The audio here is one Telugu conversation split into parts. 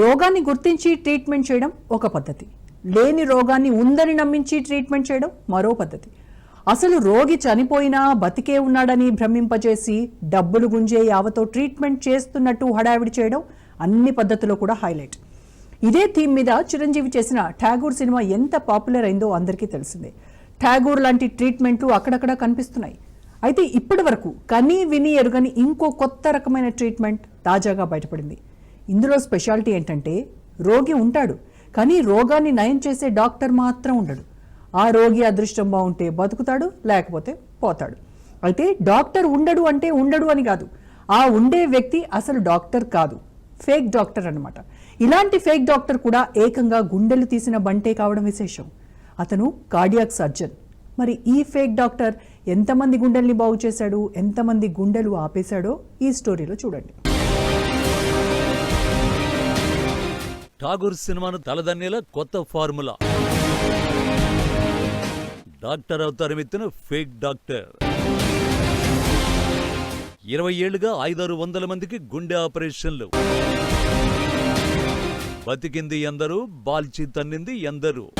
రోగాన్ని గుర్తించి ట్రీట్మెంట్ చేయడం ఒక పద్ధతి. లేని రోగాన్ని ఉందని నమ్మించి ట్రీట్మెంట్ చేయడం మరో పద్ధతి. అసలు రోగి చనిపోయినా బతికే ఉన్నాడని భ్రమింపజేసి డబ్బులు గుంజే యావతో ట్రీట్మెంట్ చేస్తున్నట్టు హడావిడి చేయడం అన్ని పద్ధతుల్లో కూడా హైలైట్ ఇదే థీమ్ మీద చిరంజీవి చేసిన ఠాగూర్ సినిమా ఎంత పాపులర్ అయిందో అందరికీ తెలిసిందే. ఠాగూర్ లాంటి ట్రీట్మెంట్లు అక్కడక్కడ కనిపిస్తున్నాయి. అయితే ఇప్పటి వరకు కనీ విని ఎరుగని ఇంకో కొత్త రకమైన ట్రీట్మెంట్ తాజాగా బయటపడింది. ఇందులో స్పెషాలిటీ ఏంటంటే రోగి ఉంటాడు కానీ రోగాన్ని నయం చేసే డాక్టర్ మాత్రం ఉండడు. ఆ రోగి అదృష్టం బాగుంటే బతుకుతాడు లేకపోతే పోతాడు. అయితే డాక్టర్ ఉండడు అంటే ఉండడు అని కాదు. ఆ ఉండే వ్యక్తి అసలు డాక్టర్ కాదు. ఫేక్ డాక్టర్ అన్నమాట. ఇలాంటి ఫేక్ డాక్టర్ కూడా ఏకంగా గుండెలు తీసిన బంటే కావడం విశేషం. అతను కార్డియాక్ సర్జన్. మరి ఈ ఫేక్ డాక్టర్ ఎంతమంది గుండెల్ని బాగు చేశాడు ఎంతమంది గుండెలు ఆపేశాడో ఈ స్టోరీలో చూడండి. ఠాగూర్ సినిమాను తలదన్నేలా కొత్త ఫార్ములా. డాక్టర్ అవతారం ఎత్తిన ఫేక్ డాక్టర్. ఇరవై ఏళ్ళుగా ఐదారు వందల మందికి గుండె ఆపరేషన్లు. బతికింది ఎందరూ బాల్చి తన్నింది ఎందరూ.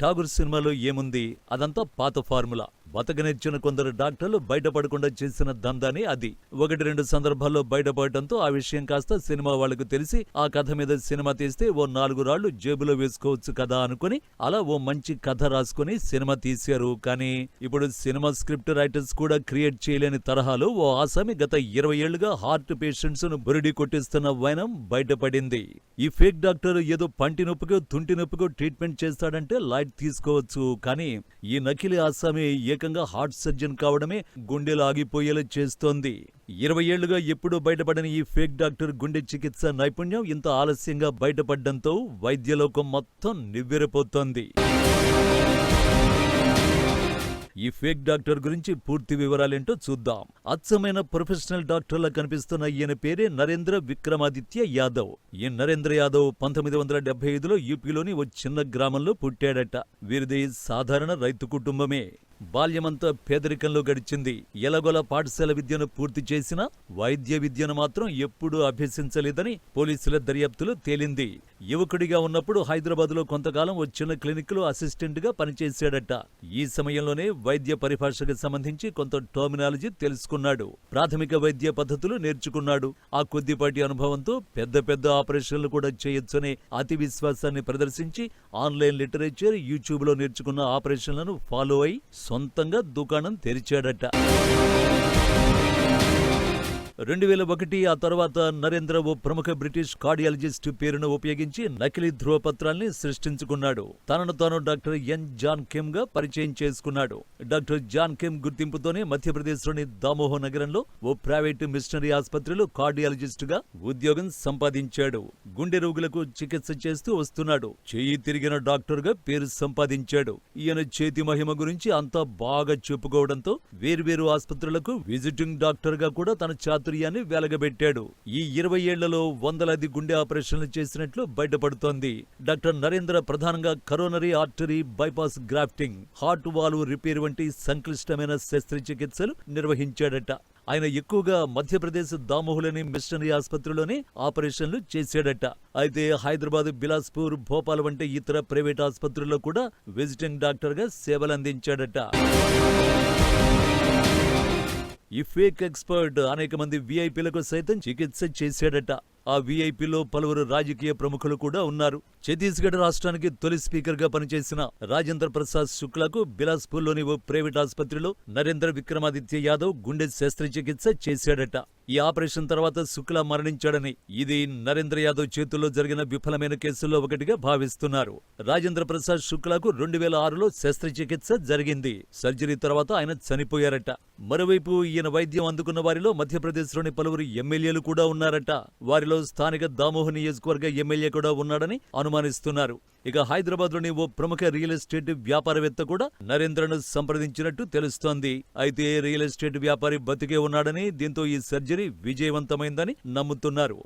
ఠాగూర్ సినిమాలో ఏముంది? అదంతా పాత ఫార్ములా. బతకనిచ్చిన కొందరు డాక్టర్లు బయటపడకుండా చేసిన దందాని అది. ఒకటి రెండు సందర్భాల్లో బయటపడటంతో ఆ విషయం కాస్త సినిమా వాళ్ళకు తెలిసి ఆ కథ మీద సినిమా తీస్తే ఓ నాలుగు రాళ్ళు జేబులో వేసుకోవచ్చు కదా అనుకుని అలా ఓ మంచి కథ రాసుకుని సినిమా తీశారు. కానీ ఇప్పుడు సినిమా స్క్రిప్ట్ రైటర్స్ కూడా క్రియేట్ చేయలేని తరహాలో ఓ ఆసామి గత ఇరవై ఏళ్ళుగా హార్ట్ పేషెంట్స్ను బురిడి కొట్టిస్తున్న వైనం బయటపడింది. ఈ ఫేక్ డాక్టర్ ఏదో పంటి నొప్పికో తుంటి నొప్పికో ట్రీట్మెంట్ చేస్తాడంటే లైట్ తీసుకోవచ్చు. కానీ ఈ నకిలీ ఆసామి ఏకంగా హార్ట్ సర్జన్ కావడమే గుండెలు ఆగిపోయేలా చేస్తోంది. ఇరవై ఏళ్ళుగా ఎప్పుడూ బయటపడని ఈ ఫేక్ డాక్టర్ గుండె చికిత్స నైపుణ్యం ఇంత ఆలస్యంగా బయటపడడంతో వైద్యలోకం మొత్తం నివ్వెరపోతోంది. ఈ ఫేక్ డాక్టర్ గురించి పూర్తి వివరాలేంటో చూద్దాం. అచ్చమైన ప్రొఫెషనల్ డాక్టర్లా కనిపిస్తున్న ఈయన పేరే నరేంద్ర విక్రమాదిత్య యాదవ్. ఈ నరేంద్ర యాదవ్ పంతొమ్మిది వందల డెబ్బై ఐదులో యూపీలోని ఓ చిన్న గ్రామంలో పుట్టాడట. వీరిది సాధారణ రైతు కుటుంబమే. బాల్యమంతా పేదరికంలో గడిచింది. ఎలగొల పాఠశాల విద్యను పూర్తి చేసినా వైద్య విద్యను మాత్రం ఎప్పుడూ అభ్యసించలేదని పోలీసుల దర్యాప్తులో తేలింది. యువకుడిగా ఉన్నప్పుడు హైదరాబాద్లో కొంతకాలం ఓ చిన్న క్లినిక్లో అసిస్టెంట్గా పనిచేశాడట. ఈ సమయంలోనే వైద్య పరిభాషకు సంబంధించి కొంత టర్మినాలజీ తెలుసుకున్నాడు. ప్రాథమిక వైద్య పద్ధతులు నేర్చుకున్నాడు. ఆ కొద్దిపాటి అనుభవంతో పెద్ద పెద్ద ఆపరేషన్లు కూడా చేయొచ్చనే అతి విశ్వాసాన్ని ప్రదర్శించి ఆన్లైన్ లిటరేచర్ యూట్యూబ్లో నేర్చుకున్న ఆపరేషన్లను ఫాలో అయి సొంతంగా దుకాణం తెరిచాడట. రెండు వేల ఒకటి ఆ తర్వాత నరేంద్ర ఓ ప్రముఖ బ్రిటిష్ కార్డియాలజిస్ట్ పేరును ఉపయోగించి నకిలీ ధ్రువపత్రాల్ని సృష్టించుకున్నాడు. తనను తాను డాక్టర్ ఎన్ జాన్ కిమ్గా పరిచయం చేసుకున్నాడు. డాక్టర్ జాన్ కిమ్ గుర్తింపుతోనే మధ్యప్రదేశ్లోని దామోహ నగరంలో ఓ ప్రైవేటు మిషనరీ ఆసుపత్రిలో కార్డియాలజిస్ట్గా ఉద్యోగం సంపాదించాడు. గుండె రోగులకు చికిత్స చేస్తూ వస్తున్నాడు. చేయి తిరిగిన డాక్టర్గా పేరు సంపాదించాడు. ఈయన చేతి మహిమ గురించి అంతా బాగా చెప్పుకోవడంతో వేర్వేరు ఆసుపత్రులకు విజిటింగ్ డాక్టర్గా కూడా తన చాతుర్యాన్ని వెలగబెట్టాడు. ఈ ఇరవై ఏళ్ళలో వందలాది గుండె ఆపరేషన్లు చేసినట్లు బయటపడుతోంది. డాక్టర్ నరేంద్ర ప్రధానంగా coronary artery bypass grafting heart valve repair వంటి సంక్లిష్టమైన శస్త్రచికిత్సలు నిర్వహించాడట. ఆయన ఎక్కువగా మధ్యప్రదేశ్ దామోహులని మిషనరీ ఆసుపత్రిలోనే ఆపరేషన్లు చేశాడట. అయితే హైదరాబాద్ బిలాస్పూర్ భోపాల్ వంటి ఇతర ప్రైవేట్ ఆసుపత్రుల్లో కూడా విజిటింగ్ డాక్టర్గా సేవలందించాడట. ఈ ఫేక్ ఎక్స్పర్ట్ అనేక మంది విఐపీలకు సైతం చికిత్స చేశాడట. ఆ వీఐపీలో పలువురు రాజకీయ ప్రముఖులు కూడా ఉన్నారు. ఛత్తీస్గఢ్ రాష్ట్రానికి తొలి స్పీకర్గా పనిచేసిన రాజేంద్ర ప్రసాద్ శుక్లాకు బిలాస్పూర్లోని ఓ ప్రైవేట్ ఆసుపత్రిలో నరేంద్ర విక్రమాదిత్య యాదవ్ గుండె శస్త్రచికిత్స చేశాడట. ఈ ఆపరేషన్ తర్వాత శుక్లా మరణించాడని ఇది నరేంద్ర యాదవ్ చేతుల్లో జరిగిన విఫలమైన కేసుల్లో ఒకటిగా భావిస్తున్నారు. రాజేంద్ర ప్రసాద్ శుక్లాకు రెండు వేల ఆరులో శస్త్రచికిత్స జరిగింది. సర్జరీ తర్వాత ఆయన చనిపోయారట. మరోవైపు ఈయన వైద్యం అందుకున్న వారిలో మధ్యప్రదేశ్లోని పలువురు ఎమ్మెల్యేలు కూడా ఉన్నారట. వారిలో స్థానిక దామోహ నియోజకవర్గ ఎమ్మెల్యే కూడా ఉన్నాడని అనుమానిస్తున్నారు. ఇక హైదరాబాద్లోని ఓ ప్రముఖ రియల్ ఎస్టేట్ వ్యాపారవేత్త కూడా నరేంద్రను సంప్రదించినట్టు తెలుస్తోంది. అయితే రియల్ ఎస్టేట్ వ్యాపారి బతికే ఉన్నాడని దీంతో ఈ సర్జరీ విజయవంతమైందని నమ్ముతున్నారు.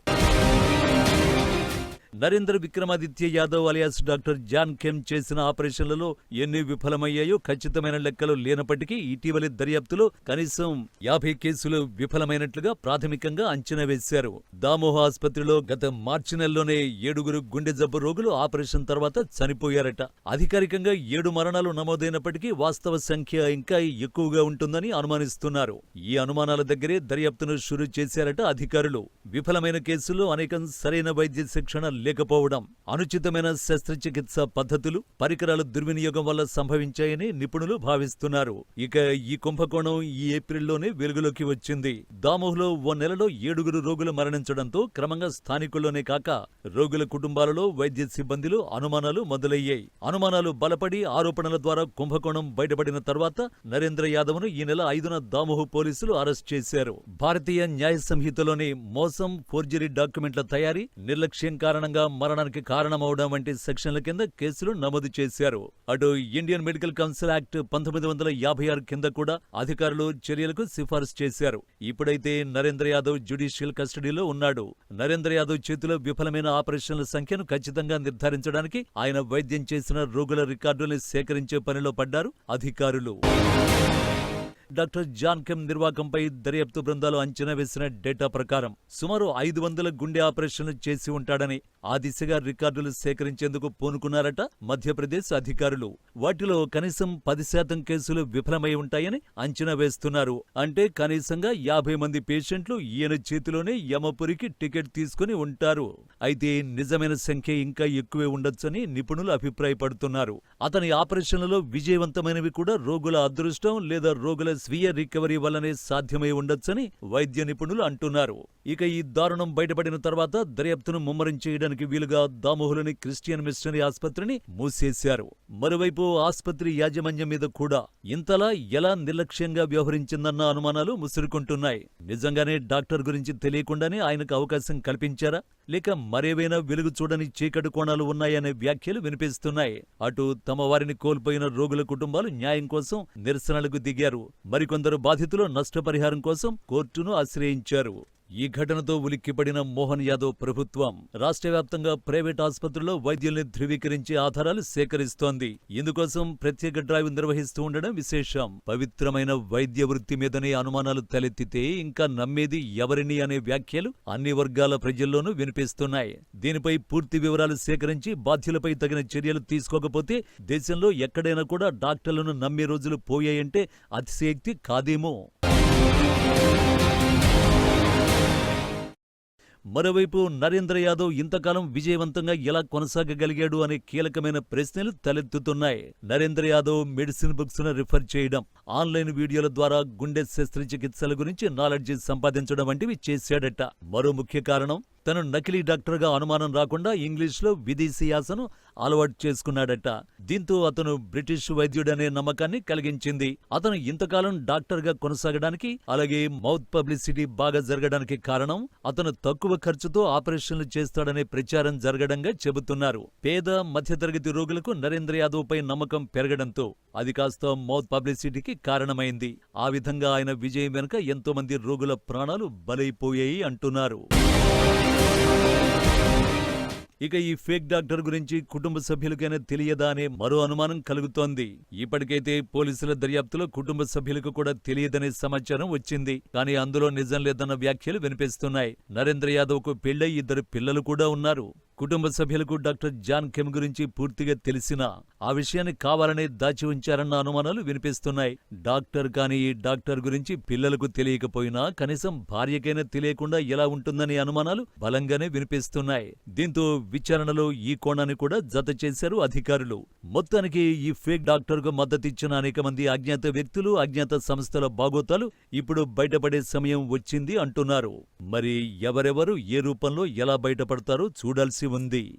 Narendra Vikramaditya Yadav alias doctor John Camm చేసిన ఆపరేషన్లలో ఎన్ని విఫలమయ్యాయో ఖచ్చితమైన లెక్కలు లేనప్పటికీ ఇటీవలి దర్యాప్తులో కనీసం యాభై కేసులు విఫలమైనట్లుగా ప్రాథమికంగా అంచనా వేశారు. దామోహ ఆసుపత్రిలో గత మార్చి నెలలోనే ఏడుగురు గుండె జబ్బు రోగులు ఆపరేషన్ తర్వాత చనిపోయారట. అధికారికంగా ఏడు మరణాలు నమోదైనప్పటికీ వాస్తవ సంఖ్య ఇంకా ఎక్కువగా ఉంటుందని అనుమానిస్తున్నారు. ఈ అనుమానాల దగ్గరే దర్యాప్తును షురు చేశారట అధికారులు. విఫలమైన కేసుల్లో అనేకం సరైన వైద్య శిక్షణ లేకపోవడం అనుచితమైన శస్త్రచికిత్స పద్ధతులు పరికరాల దుర్వినియోగం వల్ల సంభవించాయని నిపుణులు భావిస్తున్నారు. ఇక ఈ కుంభకోణం ఈ ఏప్రిల్లోనే వెలుగులోకి వచ్చింది. దామోహ్లో ఓ నెలలో ఏడుగురు రోగులు మరణించడంతో క్రమంగా స్థానికుల్లోనే కాక రోగుల కుటుంబాలలో వైద్య సిబ్బందిలో అనుమానాలు మొదలయ్యాయి. అనుమానాలు బలపడి ఆరోపణల ద్వారా కుంభకోణం బయటపడిన తర్వాత నరేంద్ర యాదవ్ను ఈ నెల ఐదున దామోహ్ పోలీసులు అరెస్ట్ చేశారు. భారతీయ న్యాయ సంహితలోని మోసం ఫోర్జరీ డాక్యుమెంట్ల తయారీ నిర్లక్ష్యం కారణంగా మరణానికి కారణమవడం వంటి సెక్షన్ల కింద కేసులు నమోదు చేశారు. అటు ఇండియన్ మెడికల్ కౌన్సిల్ యాక్ట్ పంతొమ్మిది వందల యాభై ఆరు కింద కూడా అధికారులు చర్యలకు సిఫార్సు చేశారు. ఇప్పుడైతే నరేంద్ర యాదవ్ జ్యుడిషియల్ కస్టడీలో ఉన్నాడు. నరేంద్ర యాదవ్ చేతిలో విఫలమైన ఆపరేషన్ల సంఖ్యను ఖచ్చితంగా నిర్ధారించడానికి ఆయన వైద్యం చేసిన రోగుల రికార్డుల్ని సేకరించే పనిలో పడ్డారు అధికారులు. డాక్టర్ జాన్ కెమ్ నిర్వాకంపై దర్యాప్తు బృందాలు అంచనా వేసిన డేటా ప్రకారం సుమారు ఐదు వందల గుండె ఆపరేషన్లు చేసి ఉంటాడని ఆ దిశగా రికార్డులు సేకరించేందుకు పూనుకున్నారట మధ్యప్రదేశ్ అధికారులు. వాటిలో కనీసం పది శాతం కేసులు విఫలమై ఉంటాయని అంచనా వేస్తున్నారు. అంటే కనీసంగా యాభై మంది పేషెంట్లు ఈయన చేతిలోనే యమపురికి టికెట్ తీసుకుని ఉంటారు. అయితే నిజమైన సంఖ్య ఇంకా ఎక్కువే ఉండొచ్చని నిపుణులు అభిప్రాయపడుతున్నారు. అతని ఆపరేషన్లలో విజయవంతమైనవి కూడా రోగుల అదృష్టం లేదా రోగుల స్వీయ రికవరీ వల్లనే సాధ్యమై ఉండొచ్చని వైద్య నిపుణులు అంటున్నారు. ఇక ఈ దారుణం బయటపడిన తర్వాత దర్యాప్తును ముమ్మరం చేయడానికి వీలుగా దామోహులని క్రిస్టియన్ మిషనరీ ఆసుపత్రిని మూసేశారు. మరోవైపు ఆసుపత్రి యాజమాన్యం మీద కూడా ఇంతలా ఎలా నిర్లక్ష్యంగా వ్యవహరించిందన్న అనుమానాలు ముసురుకుంటున్నాయి. నిజంగానే డాక్టర్ గురించి తెలియకుండానే ఆయనకు అవకాశం కల్పించారా? లేక మరేవైనా వెలుగు చూడని చీకటి కోణాలు ఉన్నాయనే వ్యాఖ్యలు వినిపిస్తున్నాయి. అటు తమ వారిని కోల్పోయిన రోగుల కుటుంబాలు న్యాయం కోసం నిరసనలకు దిగారు. మరికొందరు బాధితులు నష్టపరిహారం కోసం కోర్టును ఆశ్రయించారు. ఈ ఘటనతో ఉలిక్కిపడిన మోహన్ యాదవ్ ప్రభుత్వం రాష్ట్ర వ్యాప్తంగా ప్రైవేట్ ఆసుపత్రుల్లో వైద్యుల్ని ధృవీకరించే ఆధారాలు సేకరిస్తోంది. ఇందుకోసం ప్రత్యేక డ్రైవ్ నిర్వహిస్తూ ఉండడం విశేషం. పవిత్రమైన వైద్య వృత్తి మీదనే అనుమానాలు తలెత్తితే ఇంకా నమ్మేది ఎవరిని అనే వ్యాఖ్యలు అన్ని వర్గాల ప్రజల్లోనూ వినిపిస్తున్నాయి. దీనిపై పూర్తి వివరాలు సేకరించి బాధ్యులపై తగిన చర్యలు తీసుకోకపోతే దేశంలో ఎక్కడైనా కూడా డాక్టర్లను నమ్మే రోజులు పోయాయంటే అతిశయక్తి కాదేమో. మరోవైపు నరేంద్ర యాదవ్ ఇంతకాలం విజయవంతంగా ఎలా కొనసాగగలిగాడు అనే కీలకమైన ప్రశ్నలు తలెత్తుతున్నాయి. నరేంద్ర యాదవ్ మెడిసిన్ బుక్స్ను రిఫర్ చేయడం ఆన్లైన్ వీడియోల ద్వారా గుండె శస్త్రచికిత్సల గురించి నాలెడ్జ్ సంపాదించడం వంటివి చేశాడట. మరో ముఖ్య కారణం తను నకిలీ డాక్టర్గా అనుమానం రాకుండా ఇంగ్లీష్లో విదేశీ యాసను అలవాటు చేసుకున్నాడట. దీంతో అతను బ్రిటిష్ వైద్యుడనే నమ్మకాన్ని కలిగించింది. అతను ఇంతకాలం డాక్టర్గా కొనసాగడానికి అలాగే మౌత్ పబ్లిసిటీ బాగా జరగడానికి కారణం అతను తక్కువ ఖర్చుతో ఆపరేషన్లు చేస్తాడనే ప్రచారం జరగడంగా చెబుతున్నారు. పేద మధ్యతరగతి రోగులకు నరేంద్ర యాదవ్ పై నమ్మకం పెరగడంతో అది కాస్త మౌత్ పబ్లిసిటీకి కారణమైంది. ఆ విధంగా ఆయన విజయం వెనుక ఎంతోమంది రోగుల ప్రాణాలు బలైపోయాయి అంటున్నారు. ఇక ఈ ఫేక్ డాక్టర్ గురించి కుటుంబ సభ్యులకైనా తెలియదా అనే మరో అనుమానం కలుగుతోంది. ఇప్పటికైతే పోలీసుల దర్యాప్తులో కుటుంబ సభ్యులకు కూడా తెలియదనే సమాచారం వచ్చింది. కానీ అందులో నిజం లేదన్న వ్యాఖ్యలు వినిపిస్తున్నాయి. నరేంద్ర యాదవ్కు పెళ్ళై ఇద్దరు పిల్లలు కూడా ఉన్నారు. కుటుంబ సభ్యులకు డాక్టర్ జాన్ కెమ్ గురించి పూర్తిగా తెలిసినా ఆ విషయాన్ని కావాలనే దాచి ఉంచారన్న అనుమానాలు వినిపిస్తున్నాయి. డాక్టర్ కానీ ఈ డాక్టర్ గురించి పిల్లలకు తెలియకపోయినా కనీసం భార్యకైనా తెలియకుండా ఎలా ఉంటుందనే అనుమానాలు బలంగానే వినిపిస్తున్నాయి. దీంతో విచారణలో ఈ కోణాన్ని కూడా జత చేశారు అధికారులు. మొత్తానికి ఈ ఫేక్ డాక్టర్కు మద్దతిచ్చిన అనేక మంది అజ్ఞాత వ్యక్తులు అజ్ఞాత సంస్థల బాగోతాలు ఇప్పుడు బయటపడే సమయం వచ్చింది అంటున్నారు. మరి ఎవరెవరు ఏ రూపంలో ఎలా బయటపడతారో చూడాల్సి ఉంది.